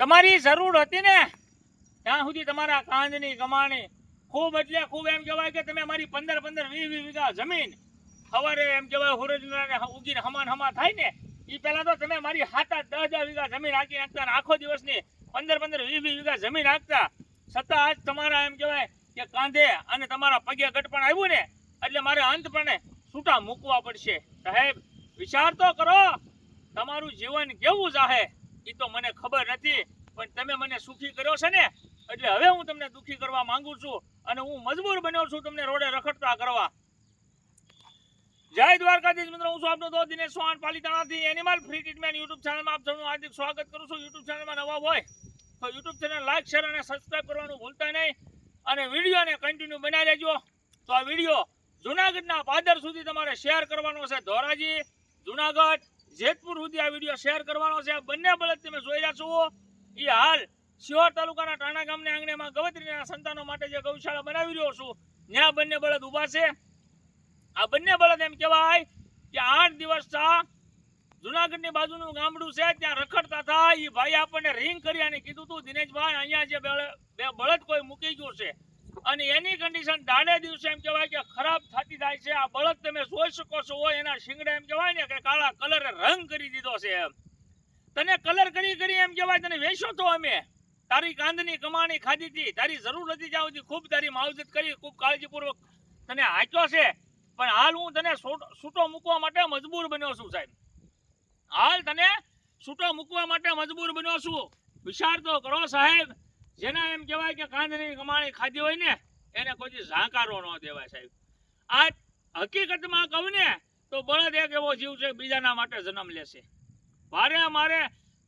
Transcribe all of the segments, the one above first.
તમારી જરૂર હતી ને? ત્યાં સુધી તમારા કાંદની કમાણી ખૂબ એટલે ખૂબ એમ કહેવાય કે તમે મારી પંદર પંદર વીસ વીસ વીઘા જમીન સવારે એમ કહેવાય હુરજનાને ઉગીને હમાન હમા થાય ને એ પહેલા તો તમે મારી હાથ દસ હજાર વીઘા જમીન રાખી નાખતા આખો દિવસની પંદર પંદર વીસ વીસ વીઘા જમીન હાંકતા. છતાં આજ તમારા એમ કહેવાય કે કાંધે અને તમારા પગે ગટપણ આવ્યું ને, એટલે મારે અંતપણે છૂટા મૂકવા પડશે. સાહેબ, વિચાર તો કરો, તમારું જીવન કેવું જાહે? એ તો મને ખબર નથી, પણ તમે મને સુખી કર્યો છે ને, એટલે હવે હું તમને દુખી કરવા માંગુ છું અને હું મજબૂર બન્યો છું તમને રોડે રખડતા કરવા. જય દ્વારકાધીશ મિત્રો, હું છું આપનો દોસ્ત દિનેશ ચૌહાણ, પાલિતાણાથી એનિમલ ફ્રી ટ્રીટમેન્ટ યુટ્યુબ ચેનલમાં આપ સૌનું હાર્દિક સ્વાગત કરું છું. યુટ્યુબ ચેનલમાં નવા હોય તો યુટ્યુબ ચેનલ લાઈક શેર અને સબસ્ક્રાઇબ કરવાનું ભૂલતા નહીં અને વિડીયોને કન્ટિન્યુ બનાવી લેજો તો આ વીડિયો જુનાગઢના પાદર સુધી તમારે શેર કરવાનો છે. ધોરાજી, જુનાગઢ જેતપુર સુધી આ વીડિયો શેર કરવાનો છે. આ બંને બળદ તમે જોઈ રહ્યા છો. એ હાલ શિહોર તાલુકાના ટાણા ગામને આંગણેમાં ગવત્રીના સંતાનો માટે જે ગૌશાળા બનાવી રહ્યો છું, ત્યાં બંને બળદ ઊભા છે. આ બંને બળદ એમ કહેવાય કે આઠ દિવસ જુનાગઢની બાજુનું ગામડું છે, ત્યાં રખડતા હતા એ ભાઈ આપણને રિંગ કરી અને કીધું તું, દિનેશભાઈ, અહીંયા જે બે બળદ કોઈ મૂકી ગયું છે અને એની કન્ડિશન દાડે દિવસે એમ કહેવાય કે ખરાબ થતી થાય છે. આ બળદ તમે જોઈ શકો છો હોય એના શિંગડા એમ કહેવાય ને કે કાળા કલરે રંગ કરી દીધો છે એમ. તને કલર કરી કરી એમ કહેવાય તને વેચો તો અમે. તારી કાંદની કમાણી ખાધી હતી, તારી જરૂર નથી જાવ ખૂબ તારી માવજત કરી, ખૂબ કાળજીપૂર્વક તને હાચ્યો છે. પણ હાલ હું તને છૂટ- મૂકવા માટે મજબૂર બન્યો છું સાહેબ. હાલ તને છૂટો મૂકવા માટે મજબૂર બન્યો છું. વિચાર તો કરો સાહેબ. જેના એમ કહેવાય કે કાંદની કમાણી ખાધી હોય ને, એને કોઈ ઝાંકારો ન દેવાય સાહેબ. આ હકીકતમાં કહું ને, તો બળદ એક એવો જીવ છે, બીજાના માટે જન્મ લેશે મારે મારે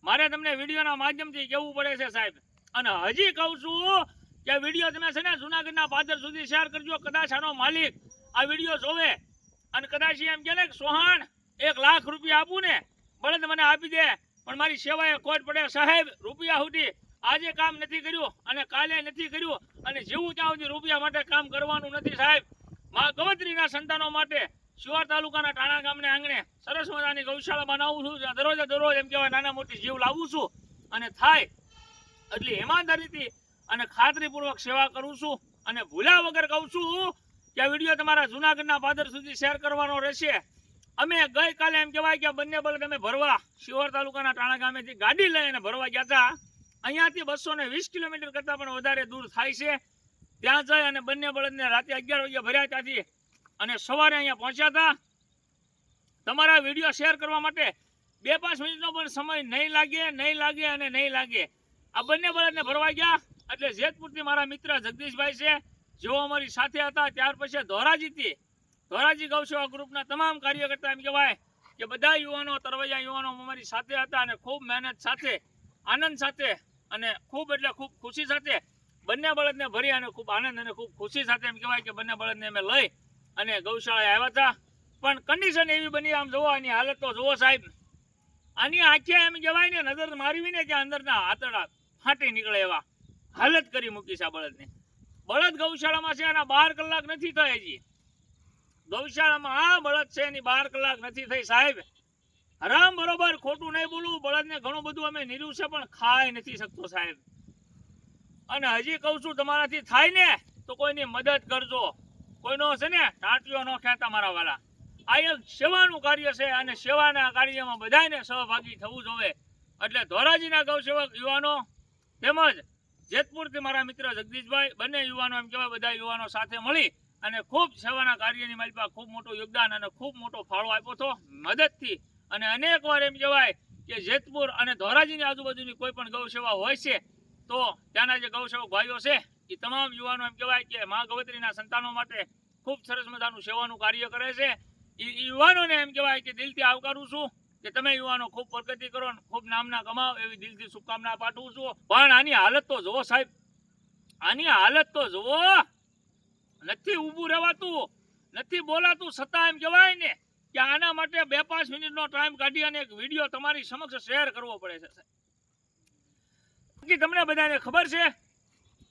મારે તમને વિડીયોના માધ્યમથી કહેવું પડે છે સાહેબ. અને હજી કહું છું કે વીડિયો તમે છે ને જુનાગઢના પાદર સુધી શેર કરજો. કદાચ આનો માલિક આ વીડિયો જોવે અને કદાચ એમ કે ને સોહાણ એક લાખ રૂપિયા આપું ને, બળદ મને આપી દે, પણ મારી સેવાએ ખોટ પડે. સાહેબ, રૂપિયા સુધી આજે કામ નથી કર્યું અને કાલે નથી કર્યું અને જેવું ત્યાં સુધી રૂપિયા માટે કામ કરવાનું નથી સાહેબ. મા સંતાનો માટે શિવાર તાલુકાના ટાણા ગામને આંગણે સરસ મજાની ગૌશાળા બનાવું છું. દરરોજે દરરોજ એમ કહેવાય નાના મોટી જીવ લાવું છું અને થાય એટલી ઈમાનદારીથી અને ખાતરીપૂર્વક સેવા કરું છું અને ભૂલ્યા વગર કહું છું કે આ વીડિયો તમારા જુનાગઢના પાદર સુધી શેર કરવાનો રહેશે. અમે ગઈકાલે એમ કહેવાય કે બંને બળદ અમે ભરવા શિવાર તાલુકાના ટાણા ગામેથી ગાડી લઈને ભરવા ગયા હતા. અહીંયાથી બસો ને વીસ કિલોમીટર કરતાં પણ વધારે દૂર થાય છે. ત્યાં જઈ અને બંને બળદને રાતે અગિયાર વાગે ભર્યા ત્યાંથી અને સવારે અહીંયા પહોંચ્યા હતા. તમારા વીડિયો શેર કરવા માટે બે પાંચ મિનિટનો પણ સમય નહીં લાગે નહીં લાગે અને નહીં લાગે. આ બંને બળદને ભરવા ગયા એટલે જેતપુરથી મારા મિત્ર જગદીશભાઈ છે. જેઓ અમારી સાથે હતા, ત્યાર પછી ધોરાજીથી, ધોરાજી ગૌસેવા ગ્રુપના તમામ કાર્યકર્તા એમ કહેવાય કે બધા યુવાનો, તરવૈયા યુવાનો અમારી સાથે હતા અને ખૂબ મહેનત સાથે, આનંદ સાથે અને ખૂબ એટલે ખૂબ ખુશી સાથે બંને બળદને ભરી અને ખૂબ આનંદ અને ખૂબ ખુશી સાથે એમ કહેવાય કે બંને બળદને અમે લઈ અને ગૌશાળાએ આવ્યા હતા. પણ કન્ડિશન એવી બની, આમ જોવો આની હાલત તો જોવો સાહેબ. આની આંખે એમ કહેવાય ને, નજર મારવીને ત્યાં અંદરના આતરડા ફાટી નીકળે એવા. હાલત કરી મૂકી છે આ બળદને. બળદ ગૌશાળામાં છે એના બાર કલાક નથી થઈ હજી. ગૌશાળામાં આ બળદ છે, એની બાર કલાક નથી થઈ સાહેબ. હરામ બરોબર, ખોટું નહીં બોલું, બળદને ઘણું બધું અમે નીર્યું પણ ખાઈ નથી શકતો સાહેબ. અને હજી કહું છું, તમારાથી થાય ને, તો કોઈની મદદ કરજો. કોઈનો છે ને ટાંટીઓ ન ખેતા મારા વાલા. આ એક સેવાનું કાર્ય છે, અને સેવાના કાર્યમાં બધાને સહભાગી થવું જોવે. એટલે ધોરાજીના ગૌસેવક યુવાનો, તેમજ જેતપુરથી મારા મિત્ર જગદીશભાઈ, બંને યુવાનો એમ કહેવાય, બધા યુવાનો સાથે મળી અને ખૂબ સેવાના કાર્યની મારી પાસે ખૂબ મોટું યોગદાન અને ખૂબ મોટો ફાળો આપ્યો હતો. મદદથી અને અનેક એમ કહેવાય કે જેતપુર અને ધોરાજીની આજુબાજુની કોઈ પણ ગૌસેવા હોય છે, તો ત્યાંના જે ગૌસેવક ભાઈઓ છે, એ તમામ યુવાનો એમ કહેવાય કે મા ગવત્રીના સંતાનો માટે ખૂબ સરસ મજાનું સેવાનું કાર્ય કરે છે. એ યુવાનોને એમ કહેવાય કે દિલથી આવકારું છું કે તમે યુવાનો ખૂબ પ્રગતિ કરો ને ખૂબ નામના કમાઓ એવી દિલથી શુભકામના પાઠવું છું. પણ આની હાલત તો જુઓ સાહેબ, આની હાલત તો જુઓ. નથી ઊભું રહેવાતું, નથી બોલાતું, છતાં એમ કહેવાય ને કે આના માટે બે પાંચ મિનિટનો ટાઈમ કાઢી અને એક વીડિયો તમારી સમક્ષ શેર કરવો પડે છે. તમને બધાને ખબર છે,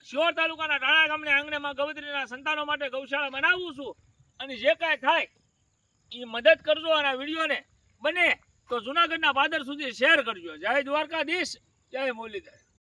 શિહોર તાલુકાના ટાણા ગામને આંગણેમાં ગવત્રીના સંતાનો માટે ગૌશાળા બનાવું છું અને જે કાંઈ થાય એ મદદ કરજો અને આ વિડીયોને બને તો જુનાગઢના પાદર સુધી શેર કરજો. જય દ્વારકાધીશ, જય મુરલીધર.